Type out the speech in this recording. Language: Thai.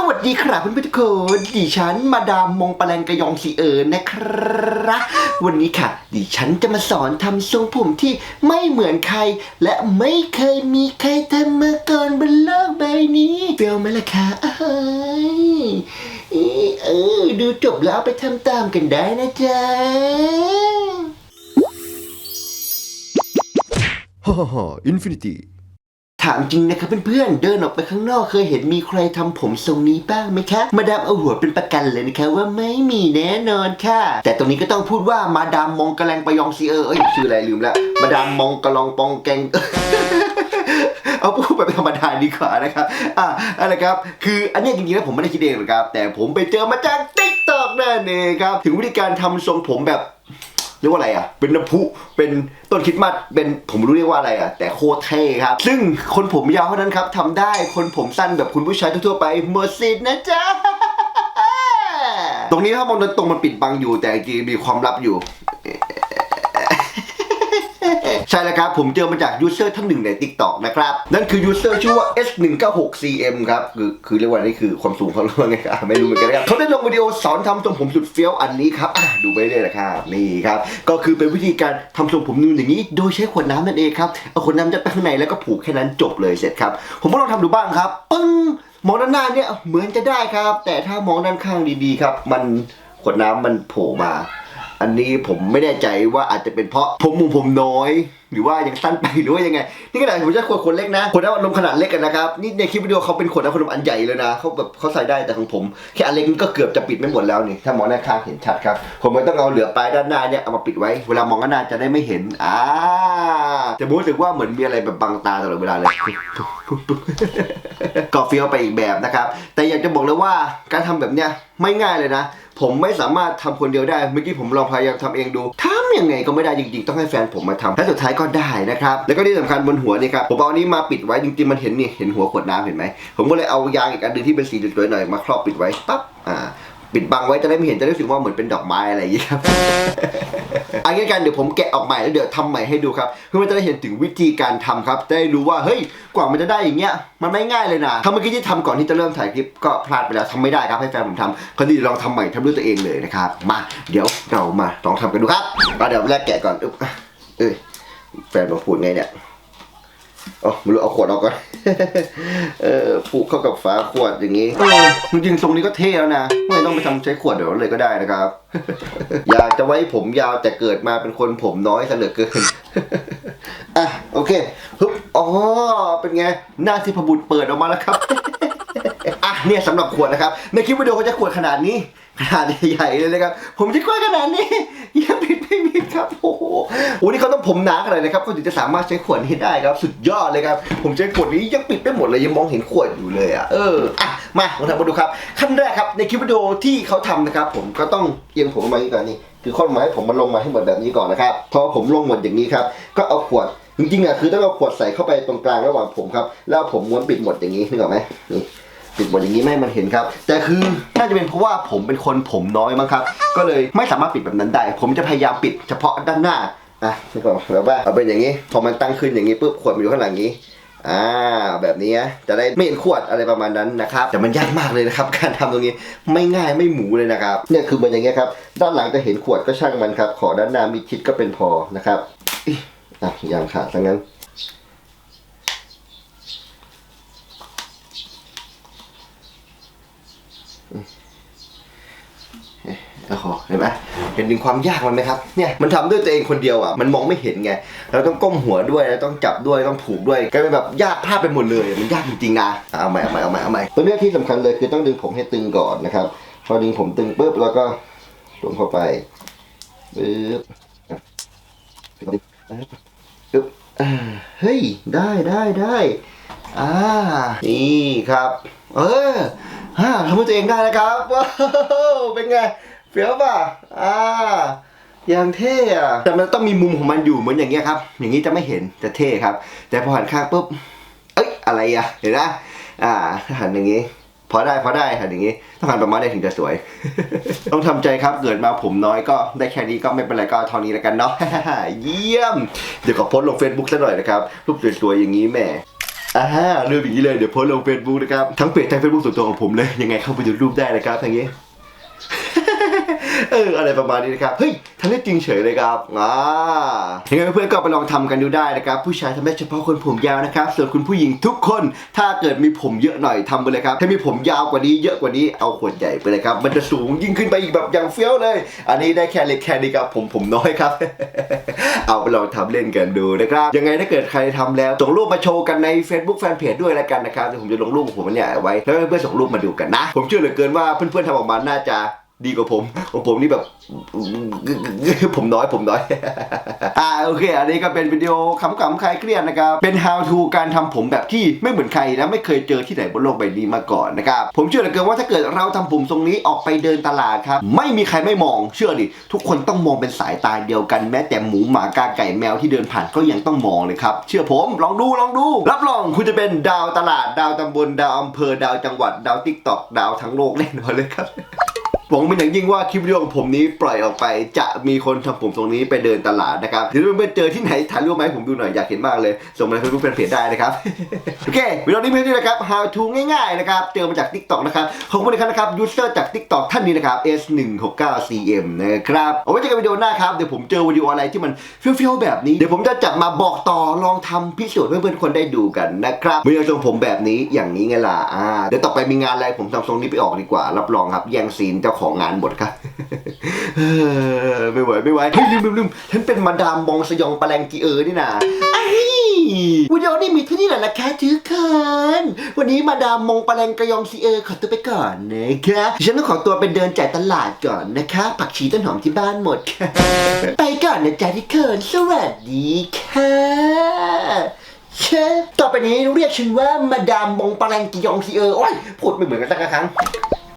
สวัสดีครับเพื่อนๆทุกคนดิฉันมาดามมงปะแลงกระยองสีเอิญนะครับ วันนี้ค่ะ ดิฉันจะมาสอนทำทรงผมที่ไม่เหมือนใคร และไม่เคยมีใครทำมาก่อนบนโลกใบนี้เฟลไหมล่ะคะเอ้ยเออดูจบแล้วเอาไปทำตามกันได้นะจ๊ะฮ่าฮ่าฮ่าอินฟินิตี้ ถามจริงนะครับเพื่อนๆ เดินออกไปข้างนอกเคยเห็นมีใครทำผมทรงนี้บ้างไหมคะ มาดามเอาหัวเป็นประกันเลยนะคะว่าไม่มีแน่นอนค่ะ แต่ตรงนี้ก็ต้องพูดว่ามาดามมองกระแลงปยองซีเออเอ้ยชื่ออะไรลืมล้วมาดามมองกระลองปองแกงเอาพูดแบบธรรมดาดีกว่านะครับ อะอะไรครับ คืออันนี้จริงๆแล้วผมไม่ได้คิดเองหรอกครับ แต่ผมไปเจอมาจากติ๊กตอกนั่นเองครับ ถึงวิธีการทำทรงผมแบบ เรียกว่าอะไรอะ เป็นน้ำพุเป็นต้นคริดมัดเป็นผมรู้เรียกว่าอะไรอะ แต่โคตรเท่ครับ ซึ่งคนผมยาวเท่านั้นครับทำได้คนผมสั้นแบบคุณผู้ชายทั่วๆไปหมดสิทธิ์นะจ๊ะตรงนี้ถ้ามองตรงๆมันปิดบังอยู่แต่จริงๆมีความลับอยู่ ใช่แล้วครับ ผมเจอมาจากยูเซอร์ท่านหนึ่งใน Tik t o k นะครับ นั่นคือยูเซอร์ชื่อว่า S196CM ครับ คือคือเรียกว่านี่คือความสูงเขาเรียกว่าไงครับไม่รู้เหมือนกันนะครับเขาได้ลงวิดีโอสอนทำทรงผมสุดเฟี้ยวอันนี้ครับอะดูไปเลยนะครับ นี่ครับ ก็คือเป็นวิธีการทำทรงผมนูนอย่างนี้ โดยใช้ขวดน้ำนั่นเองครับเอาขวดน้ำยัดไปข้างในแล้วก็ผูกแค่นั้นจบเลยเสร็จครับ ผมก็ลองทำดูบ้างครับปึ้งมองด้านหน้าเนี่ยเหมือนจะได้ครับ แต่ถ้ามองด้านข้างดีๆครับ มันขวดน้ำมันโผล่มา อันนี้ผมไม่แน่ใจว่าอาจจะเป็นเพราะผมมุมผมน้อย หรือว่ายังสั้นไปหรือว่ายังไง นี่ขนาดผมจะขวดคนเล็กนะขวดน้ำอัดลมขนาดเล็กกันนะครับนี่ในคลิปวิดีโอเขาเป็นขวดน้ำอัดลมอันใหญ่เลยนะเขาแบบเขาใส่ได้แต่ของผมแค่อันเล็กนี่ก็เกือบจะปิดไม่หมดแล้วนี่ถ้ามองด้านข้างเห็นชัดครับผมก็ต้องเอาเหลือปลายด้านหน้าเนี่ยเอามาปิดไว้ เวลามองด้านหน้าจะได้ไม่เห็นอ่าแต่รู้สึกว่าเหมือนมีอะไรแบบบังตาตลอดเวลาเลยก็เฟี้ยวไปอีกแบบนะครับแต่อยากจะบอกเลยว่าการทำแบบเนี้ยไม่ง่ายเลยนะ ผมไม่สามารถทำคนเดียวได้เมื่อกี้ผมลองพยายามทำเองดูทำยังไงก็ไม่ได้จริงๆ ต้องให้แฟนผมมาทำและสุดท้ายก็ได้นะครับ แล้วก็ที่สำคัญบนหัวนี่ครับผมเอาอันนี้มาปิดไว้จริงๆมันเห็นนี่เห็นหัวขวดน้ำเห็นไหมผมก็เลยเอายางอีกอันหนึงที่เป็นสีสวยๆหน่อยมาครอบปิดไว้ปั๊บ ปิดบังไว้จะได้ไม่เห็นจะได้รู้สึกว่าเหมือนเป็นดอกไม้อะไรอย่างนี้ครับอันนี้กันเดี๋ยวผมแกะออกใหม่แล้วเดี๋ยวทำใหม่ให้ดูครับเพื่อมันจะได้เห็นถึงวิธีการทำครับจะได้รู้ว่าเฮ้ยกว่ามันจะได้อย่างเงี้ยมันไม่ง่ายเลยนะถ้าเมื่อกี้ที่ทำก่อนที่จะเริ่มถ่ายคลิปก็พลาดไปแล้วทำไม่ได้ครับให้แฟนผมทำคราวนี้ลองทำใหม่ทำด้วยตัวเองเลยนะครับมาเดี๋ยวเรามาลองทำกันดูครับมาเดี๋ยวแรกแกะก่อนเอ้ยแฟนผมพูดไงเนี่ย อ๋อไม่รู้เอาขวดออกก่อน เออผูกเข้ากับฝาขวดอย่างนี้เออจริงๆทรงนี้ก็เท่แล้วนะ ไม่ต้องไปทำใช้ขวดเดี๋ยวเลยก็ได้นะครับ อยากจะไว้ผมยาวแต่เกิดมาเป็นคนผมน้อยซะเหลือเกิน อะโอเคฮึบอ๋อเป็นไง หน้าที่พบุตรเปิดออกมาแล้วครับ อะเนี่ยสำหรับขวดนะครับ ในคลิปวิดีโอเขาจะขวดขนาดนี้ ขนาดใหญ่ๆเลยนะครับ ผมจะขวดขนาดนี้ยังปิดไม่มิด ครับโอ้โหนี่เขาต้องผมหนาขนาดไหนครับเขาถึงจะสามารถใช้ขวดนี้ได้ครับ สุดยอดเลยครับ ผมใช้ขวดนี้ยังปิดไม่หมดเลยยังมองเห็นขวดอยู่เลยอะเอออะมาลองทำมาดูครับขั้นแรกครับในคลิปวิดีโอที่เขาทำนะครับ ผมก็ต้องเอียงผมมาอย่างนี้ก่อนนี่คือข้อไม้ผมมันลงมาให้หมดแบบนี้ก่อนนะครับพอผมลงหมดอย่างนี้ครับก็เอาขวดจริงๆอะคือต้องเอาขวดใส่เข้าไปตรงกลางระหว่างผมครับแล้วผมม้วนปิดหมดอย่างนี้นึกออกไหมนี่ ปิดหมดอย่างนี้ไม่ให้มันเห็นครับ แต่คือน่าจะเป็นเพราะว่าผมเป็นคนผมน้อยมั้งครับ ก็เลยไม่สามารถปิดแบบนั้นได้ ผมจะพยายามปิดเฉพาะด้านหน้าอะนี่ก่อนแบบว่าเอาเป็นอย่างนี้ พอมันตั้งขึ้นอย่างนี้ปุ๊บขวดมันอยู่ข้างหลังนี้อ่าแบบนี้จะได้ไม่เห็นขวดอะไรประมาณนั้นนะครับแต่มันยากมากเลยนะครับ การทำตรงนี้ไม่ง่ายไม่หมูเลยนะครับเนี่ยคือมันอย่างเงี้ยครับด้านหลังจะเห็นขวดก็ช่างมันครับ ขอด้านหน้ามีชิดก็เป็นพอนะครับอิ๊ะอย่างขาดซะงั้น โอ้โหเห็นไหมเห็นถึงความยากมันไหมครับ เนี่ย มันทำด้วยตัวเองคนเดียวอะ มันมองไม่เห็นไง เราต้องก้มหัวด้วยแล้วต้องจับด้วย ต้องผูกด้วยกลายเป็นแบบยากพลาดไปหมดเลย มันยากจริงๆนะ เอาใหม่เอาใหม่เอาใหม่เอาใหม่ตัวเนี้ยที่สำคัญเลยคือต้องดึงผมให้ตึงก่อนนะครับ พอดึงผมตึงปุ๊บแล้วก็สวมเข้าไปปึ๊บปึ๊บเฮ้ย ได้ได้ได้ อ่า นี่ครับ เออ ฮ่าทำให้ตัวเองได้นะครับว้าวเป็นไงเฟี้ยวป่ะอ่าอย่างเท่อะแต่มันต้องมีมุมของมันอยู่เหมือนอย่างเงี้ยครับ อย่างนี้จะไม่เห็นจะเท่ครับ แต่พอหันข้างปุ๊บเอ้ยอะไรอะเห็นนะอ่าหันอย่างงี้พอได้พอได้หันอย่างงี้ต้องหันประมาณได้ถึงจะสวย ต้องทำใจครับเกิดมาผมน้อยก็ได้แค่นี้ก็ไม่เป็นไรก็เท่านี้แล้วกันเนาะเยี่ยม เดี๋ยวขอโพสลง Facebook ซะหน่อยนะครับรูปสวยๆอย่างนี้แม่ อ่าเรื่องอย่างนี้เลยเดี๋ยวโพสต์ลงเฟซบุ๊กนะครับทั้งเพจทั้งเฟซบุ๊กส่วนตัวของผมเลยยังไงเข้าไปดูรูปได้นะครับทางนี้ เอออะไรประมาณนี้นะครับ เฮ้ย ทำได้จริงเฉยเลยครับอ่ายังไงเพื่อนๆก็ไปลองทำกันดูได้นะครับ ผู้ชายทำได้เฉพาะคนผมยาวนะครับ ส่วนคุณผู้หญิงทุกคนถ้าเกิดมีผมเยอะหน่อยทำไปเลยครับ ถ้ามีผมยาวกว่านี้เยอะกว่านี้เอาขวดใหญ่ไปเลยครับ มันจะสูงยิ่งขึ้นไปอีกแบบอย่างเฟี้ยวเลย อันนี้ได้แค่เล็กแค่นี้ครับผมผมน้อยครับ เอาไปลองทำเล่นกันดูนะครับ ยังไงถ้าเกิดใครทำแล้วส่งรูปมาโชว์กันใน Facebook Fanpage ด้วยแล้วกันนะครับเดี๋ยวผมจะลงรูปของผมเนี่ยไว้แล้วเพื่อนๆส่งรูปมาดูกันนะ ผมเชื่อเหลือเกินว่าเพื่อนๆทำออกมาน่าจะ ดีกว่าผมของผมนี่แบบ ผมน้อยผมน้อย อ่าโอเค อันนี้ก็เป็นวิดีโอขำๆคลายเครียดนะครับ เป็น how to การทำผมแบบที่ไม่เหมือนใครและไม่เคยเจอที่ไหนบนโลกใบนี้มาก่อนนะครับ ผมเชื่อเหลือเกินว่าถ้าเกิดเราทำผมทรงนี้ออกไปเดินตลาดครับ ไม่มีใครไม่มองเชื่อดิ ทุกคนต้องมองเป็นสายตาเดียวกันแม้แต่หมูหมากาไก่แมวที่เดินผ่านก็ยังต้องมองเลยครับ เชื่อผมลองดูลองดู รับรองคุณจะเป็นดาวตลาดดาวตำบลดาวอำเภอดาวจังหวัดดาวติ๊กตอกดาวทั้งโลกแน่นอนเลยครับ หวังเป็นอย่างยิ่งว่าคลิปวิดีโอของผมนี้ปล่อยออกไป จะมีคนทำผมตรงนี้ไปเดินตลาดนะครับเดี๋ยวเพื่อนๆเจอที่ไหนถ่ายรูปมาให้ผมดูหน่อยอยากเห็นมากเลย ส่งมาในเฟซบุ๊กแฟนเพจได้นะครับ โอเควิดีโอนี้เพื่อนๆนะครับ how to ง่ายๆนะครับ เจอมาจาก TikTok นะครับ ขอบคุณนะครับ ยูเซอร์จาก TikTok ท่านนี้นะครับ S169cm นะครับเอาไว้เจอกันวิดีโอหน้าครับ เดี๋ยวผมเจอวิดีโออะไรที่มันเฟี้ยวๆแบบนี้ เดี๋ยวผมจะจับมาบอกต่อลองทำพิสูจน์เพื่อนๆคนได้ดูกันนะครับวิดีโอทรงผมแบบนี้อย่างนี้ไงล่ะอ่าเดี๋ยวต่อไปมีงานอะไรผมทำทรงนี้ไปออกดีกว่ารับรองครับแย่งซีนเจ้าของงานหมดครับไม่ไหวไม่ไหวเฮ้ยลืมลืมลืมฉันเป็นมาดามมองสยองปะแรงกีเออนี่นะวิดีโอนี้มีเท่านี้แหละนะคะทุกคนวันนี้มาดามมงปะแรงกระยองซีเออขอตัวไปก่อนนะคะฉันต้องขอตัวไปเดินจ่ายตลาดก่อนนะคะ ผักชีต้นหอมที่บ้านหมดค่ะ ไปก่อนนะจ๊ะทุกคนสวัสดีค่ะเชฟต่อไปนี้เรียกฉันว่ามาดามมงปะแรงกียองซีเออโอ้ยพูดไม่เหมือนกันสักครั้ง